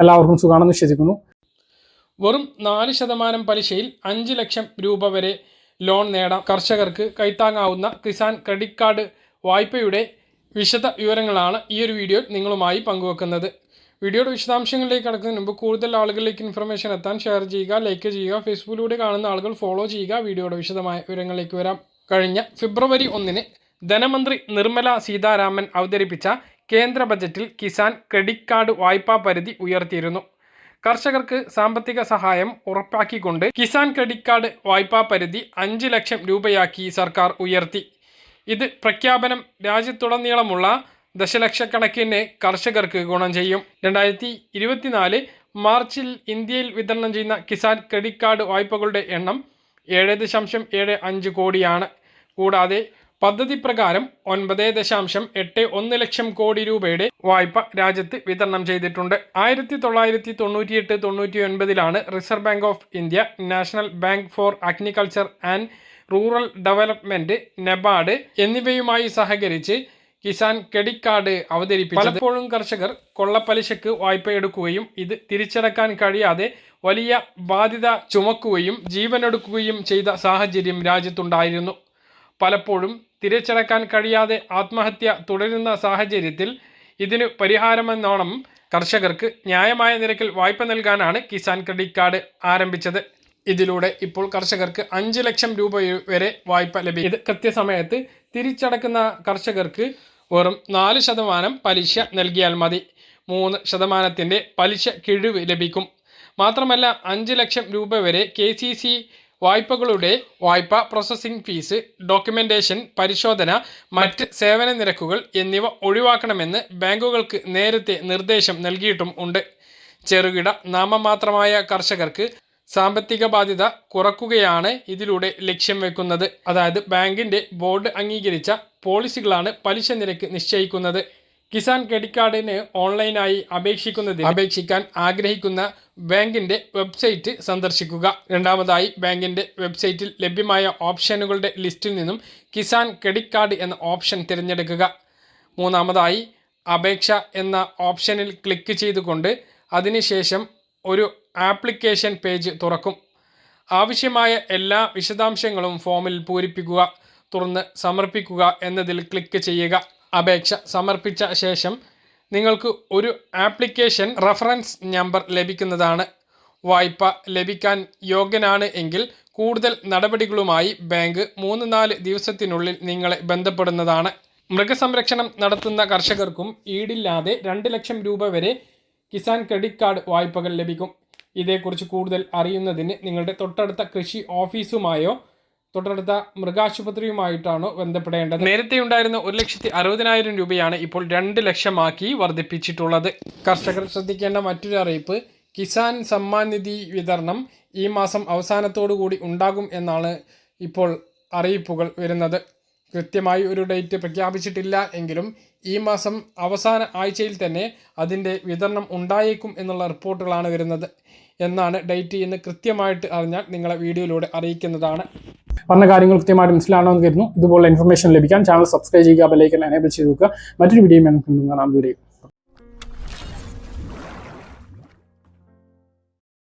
എല്ലാവർക്കും സുഖമാണെന്ന് വിശ്വസിക്കുന്നു. വെറും നാല് ശതമാനം പലിശയിൽ അഞ്ച് ലക്ഷം രൂപ വരെ ലോൺ നേടാം. കർഷകർക്ക് കൈത്താങ്ങാവുന്ന കിസാൻ ക്രെഡിറ്റ് കാർഡ് വായ്പയുടെ വിശദ വിവരങ്ങളാണ് ഈ ഒരു വീഡിയോ നിങ്ങളുമായി പങ്കുവെക്കുന്നത്. വീഡിയോയുടെ വിശദാംശങ്ങളിലേക്ക് കടക്കുന്നതിന് മുമ്പ് കൂടുതൽ ആളുകളിലേക്ക് ഇൻഫർമേഷൻ എത്താൻ ഷെയർ ചെയ്യുക ലൈക്ക് ചെയ്യുക ഫേസ്ബുക്കിലൂടെ കാണുന്ന ആളുകൾ ഫോളോ ചെയ്യുക. വീഡിയോയുടെ വിശദമായ വിവരങ്ങളിലേക്ക് വരാം. കഴിഞ്ഞ ഫെബ്രുവരി ഒന്നിന് ധനമന്ത്രി നിർമ്മല സീതാരാമൻ അവതരിപ്പിച്ച കേന്ദ്ര ബജറ്റിൽ കിസാൻ ക്രെഡിറ്റ് കാർഡ് വായ്പാ പരിധി ഉയർത്തിയിരുന്നു. കർഷകർക്ക് സാമ്പത്തിക സഹായം ഉറപ്പാക്കിക്കൊണ്ട് കിസാൻ ക്രെഡിറ്റ് കാർഡ് വായ്പാ പരിധി അഞ്ച് ലക്ഷം രൂപയാക്കി സർക്കാർ ഉയർത്തി. ഇത് പ്രഖ്യാപനം രാജ്യത്തുടനീളമുള്ള ദശലക്ഷക്കണക്കിന് കർഷകർക്ക് ഗുണം ചെയ്യും. രണ്ടായിരത്തി ഇരുപത്തിനാല് മാർച്ചിൽ ഇന്ത്യയിൽ വിതരണം ചെയ്യുന്ന കിസാൻ ക്രെഡിറ്റ് കാർഡ് വായ്പകളുടെ എണ്ണം ഏഴ് ദശാംശം ഏഴ് അഞ്ച് കോടിയാണ്. കൂടാതെ പദ്ധതി പ്രകാരം ഒൻപത് ദശാംശം എട്ട് ഒന്ന് ലക്ഷം കോടി രൂപയുടെ വായ്പ രാജ്യത്ത് വിതരണം ചെയ്തിട്ടുണ്ട്. ആയിരത്തി തൊള്ളായിരത്തി തൊണ്ണൂറ്റിയെട്ട് തൊണ്ണൂറ്റി ഒൻപതിലാണ് Reserve Bank of India National Bank for Agriculture and Rural Development NABARD എന്നിവയുമായി സഹകരിച്ച് കിസാൻ ക്രെഡിറ്റ് കാർഡ് അവതരിപ്പിച്ചു പലപ്പോഴും കർഷകർ കൊള്ളപ്പലിശക്ക് വായ്പ എടുക്കുകയും ഇത് തിരിച്ചടക്കാൻ കഴിയാതെ വലിയ ബാധ്യത ചുമക്കുകയും ജീവനെടുക്കുകയും ചെയ്ത സാഹചര്യം രാജ്യത്തുണ്ടായിരുന്നു. പലപ്പോഴും തിരിച്ചടക്കാൻ കഴിയാതെ ആത്മഹത്യ തുടരുന്ന സാഹചര്യത്തിൽ ഇതിന് പരിഹാരമെന്നോണം കർഷകർക്ക് ന്യായമായ നിരക്കിൽ വായ്പ നൽകാനാണ് കിസാൻ ക്രെഡിറ്റ് കാർഡ് ആരംഭിച്ചത്. ഇതിലൂടെ ഇപ്പോൾ കർഷകർക്ക് അഞ്ച് ലക്ഷം രൂപ വരെ വായ്പ ലഭിക്കും. ഇത് കൃത്യസമയത്ത് തിരിച്ചടക്കുന്ന കർഷകർക്ക് വെറും നാല് ശതമാനം പലിശ നൽകിയാൽ മതി. മൂന്ന് ശതമാനത്തിന്റെ പലിശ കിഴിവ് ലഭിക്കും. മാത്രമല്ല അഞ്ച് ലക്ഷം രൂപ വരെ കെ സി സി വായ്പകളുടെ വായ്പ പ്രോസസ്സിംഗ് ഫീസ് ഡോക്യുമെന്റേഷൻ പരിശോധന മറ്റ് സേവന നിരക്കുകൾ എന്നിവ ഒഴിവാക്കണമെന്ന് ബാങ്കുകൾക്ക് നേരത്തെ നിർദ്ദേശം നൽകിയിട്ടും ഉണ്ട്. ചെറുകിട നാമമാത്രമായ കർഷകർക്ക് സാമ്പത്തിക ബാധ്യത കുറക്കുകയാണ് ഇതിലൂടെ ലക്ഷ്യം വെക്കുന്നത്. അതായത് ബാങ്കിന്റെ ബോർഡ് അംഗീകരിച്ച പോളിസികളാണ് പലിശ നിരക്ക് നിശ്ചയിക്കുന്നത്. കിസാൻ ക്രെഡിറ്റ് കാർഡിന് ഓൺലൈനായി അപേക്ഷിക്കുന്നതിന് അപേക്ഷിക്കാൻ ആഗ്രഹിക്കുന്ന ബാങ്കിന്റെ വെബ്സൈറ്റ് സന്ദർശിക്കുക. രണ്ടാമതായി ബാങ്കിന്റെ വെബ്സൈറ്റിൽ ലഭ്യമായ ഓപ്ഷനുകളുടെ ലിസ്റ്റിൽ നിന്നും കിസാൻ ക്രെഡിറ്റ് കാർഡ് എന്ന ഓപ്ഷൻ തിരഞ്ഞെടുക്കുക. മൂന്നാമതായി അപേക്ഷ എന്ന ഓപ്ഷനിൽ ക്ലിക്ക് ചെയ്തുകൊണ്ട് അതിനുശേഷം ഒരു ആപ്ലിക്കേഷൻ പേജ് തുറക്കും. ആവശ്യമായ എല്ലാ വിശദാംശങ്ങളും ഫോമിൽ പൂരിപ്പിക്കുക തുറന്ന് സമർപ്പിക്കുക എന്നതിൽ ക്ലിക്ക് ചെയ്യുക. അപേക്ഷ സമർപ്പിച്ച ശേഷം നിങ്ങൾക്ക് ഒരു ആപ്ലിക്കേഷൻ റഫറൻസ് നമ്പർ ലഭിക്കുന്നതാണ്. വായ്പ ലഭിക്കാൻ യോഗ്യനാണ് എങ്കിൽ കൂടുതൽ നടപടികളുമായി ബാങ്ക് മൂന്ന് നാല് ദിവസത്തിനുള്ളിൽ നിങ്ങളെ ബന്ധപ്പെടുന്നതാണ്. മൃഗസംരക്ഷണം നടത്തുന്ന കർഷകർക്കും ഈടില്ലാതെ രണ്ട് ലക്ഷം രൂപ വരെ കിസാൻ ക്രെഡിറ്റ് കാർഡ് വായ്പകൾ ലഭിക്കും. ഇതേക്കുറിച്ച് കൂടുതൽ അറിയുന്നതിന് നിങ്ങളുടെ തൊട്ടടുത്ത കൃഷി ഓഫീസുമായോ തൊട്ടടുത്ത മൃഗാശുപത്രിയുമായിട്ടാണ് ബന്ധപ്പെടേണ്ടത്. നേരത്തെ ഉണ്ടായിരുന്ന ഒരു ലക്ഷത്തി അറുപതിനായിരം രൂപയാണ് ഇപ്പോൾ രണ്ട് ലക്ഷമാക്കി വർദ്ധിപ്പിച്ചിട്ടുള്ളത്. കർഷകർ ശ്രദ്ധിക്കേണ്ട മറ്റൊരു അറിയിപ്പ് കിസാൻ സമ്മാൻ നിധി വിതരണം ഈ മാസം അവസാനത്തോടു കൂടി ഉണ്ടാകും എന്നാണ് ഇപ്പോൾ അറിയിപ്പുകൾ വരുന്നത്. കൃത്യമായി ഒരു ഡേറ്റ് പ്രഖ്യാപിച്ചിട്ടില്ല എങ്കിലും ഈ മാസം അവസാന ആഴ്ചയിൽ തന്നെ അതിന്റെ വിതരണം ഉണ്ടായേക്കും എന്നുള്ള റിപ്പോർട്ടുകളാണ് വരുന്നത്. എന്നാണ് ഡേറ്റ് എന്ന് കൃത്യമായിട്ട് അറിഞ്ഞാൽ നിങ്ങളെ വീഡിയോയിലൂടെ അറിയിക്കുന്നതാണ്. പറഞ്ഞ കാര്യങ്ങൾ കൃത്യമായിട്ട് മനസ്സിലാണോ എന്ന് കരുതുന്നു. ഇതുപോലുള്ള ഇൻഫർമേഷൻ ലഭിക്കാൻ ചാനൽ സബ്സ്ക്രൈബ് ചെയ്യുക ബെലൈക്കൻ എനേബിൾ ചെയ്ത് നോക്കുക മറ്റൊരു വീഡിയോ നമുക്ക് കാണാൻ ദൂരെയും